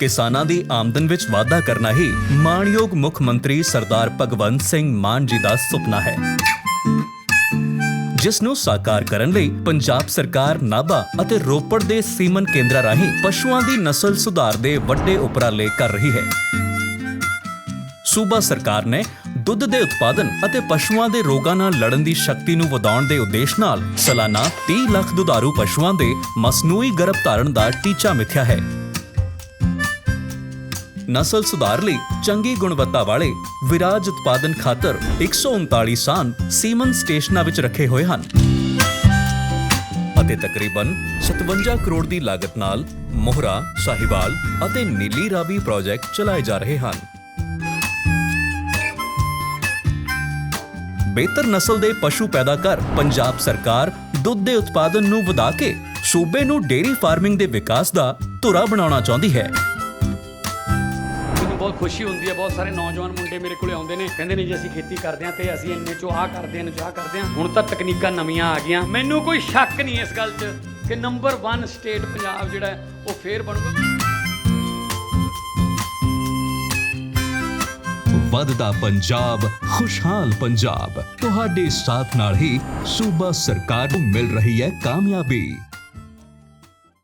ਕਿਸਾਨਾਂ ਦੀ ਆਮਦਨ ਵਿੱਚ ਵਾਧਾ ਕਰਨਾ ਹੀ ਮਾਣਯੋਗ ਮੁੱਖ ਮੰਤਰੀ ਸਰਦਾਰ ਭਗਵੰਤ ਸਿੰਘ ਮਾਨ ਜੀ ਦਾ ਸੁਪਨਾ ਹੈ। ਜਿਸ ਨੂੰ ਸਾਕਾਰ ਕਰਨ ਲਈ ਪੰਜਾਬ ਸਰਕਾਰ ਨਾਭਾ ਅਤੇ ਰੋਪੜ ਦੇ ਸੀਮਨ ਕੇਂਦਰਾਂ ਰਾਹੀਂ ਪਸ਼ੂਆਂ ਦੀ ਨਸਲ ਸੁਧਾਰ ਦੇ ਵੱਡੇ ਉਪਰਾਲੇ ਕਰ ਰਹੀ ਹੈ। ਸੂਬਾ ਸਰਕਾਰ ਨੇ ਦੁੱਧ ਦੇ ਉਤਪਾਦਨ ਅਤੇ ਪਸ਼ੂਆਂ ਦੇ ਰੋਗਾਂ ਨਾਲ ਲੜਨ ਦੀ ਸ਼ਕਤੀ ਨੂੰ ਵਧਾਉਣ ਦੇ ਉਦੇਸ਼ ਨਾਲ ਸਾਲਾਨਾ 30 ਲੱਖ ਦੁਧਾਰੂ ਪਸ਼ੂਆਂ ਦੇ ਮਸਨੂਈ ਗਰਭ ਧਾਰਨ ਦਾ ਟੀਚਾ ਮਿਥਿਆ ਹੈ। ਨਸਲ ਸੁਧਾਰ ਲਈ ਚੰਗੀ ਗੁਣਵੱਤਾ ਵਾਲੇ ਵਿਰਾਜ ਉਤਪਾਦਨ ਖਾਤਰ 139 ਸਾਨ ਸੀਮਨ ਸਟੇਸ਼ਨਾਂ ਵਿੱਚ ਰੱਖੇ ਹੋਏ ਹਨ। ਅਤੇ ਤਕਰੀਬਨ 57 ਕਰੋੜ ਦੀ ਲਾਗਤ ਨਾਲ ਮੋਹਰਾ ਸਾഹിਵਾਲ ਅਤੇ ਨੀਲੀ ਰਾਵੀ ਪ੍ਰੋਜੈਕਟ ਚਲਾਏ ਜਾ ਰਹੇ ਹਨ। ਬਿਹਤਰ ਨਸਲ ਦੇ ਪਸ਼ੂ ਪੈਦਾ ਕਰ ਪੰਜਾਬ ਸਰਕਾਰ ਦੁੱਧ ਦੇ ਉਤਪਾਦਨ ਨੂੰ ਵਧਾ ਕੇ ਸੂਬੇ ਨੂੰ ਡੇਅਰੀ ਫਾਰਮਿੰਗ ਦੇ ਵਿਕਾਸ ਦਾ ਧੁਰਾ ਬਣਾਉਣਾ ਚਾਹੁੰਦੀ ਹੈ। ਬਹੁਤ ਖੁਸ਼ੀ ਹੁੰਦੀ ਹੈ, ਬਹੁਤ ਸਾਰੇ ਨੌਜਵਾਨ ਮੁੰਡੇ ਮੇਰੇ ਕੋਲੇ ਆਉਂਦੇ ਨੇ, ਕਹਿੰਦੇ ਨੇ ਜੀ ਅਸੀਂ ਖੇਤੀ ਕਰਦੇ ਹਾਂ ਤੇ ਅਸੀਂ ਇੰਨੇ ਚੋਂ ਆਹ ਕਰਦੇ ਹਾਂ ਇੰਨੇ ਕਰਦੇ ਹਾਂ। ਹੁਣ ਤਾਂ ਤਕਨੀਕਾਂ ਨਵੀਆਂ ਆ ਗਈਆਂ। ਮੈਨੂੰ ਕੋਈ ਸ਼ੱਕ ਨਹੀਂ ਇਸ ਗੱਲ 'ਚ ਕਿ ਨੰਬਰ 1 ਸਟੇਟ ਪੰਜਾਬ ਜਿਹੜਾ ਉਹ ਫੇਰ ਬਣੂਗਾ। ਵੱਧਦਾ ਪੰਜਾਬ, ਖੁਸ਼ਹਾਲ ਪੰਜਾਬ। ਤੁਹਾਡੇ ਸਾਥ ਨਾਲ ਹੀ ਸੂਬਾ ਸਰਕਾਰ ਨੂੰ ਮਿਲ ਰਹੀ ਹੈ ਕਾਮਯਾਬੀ।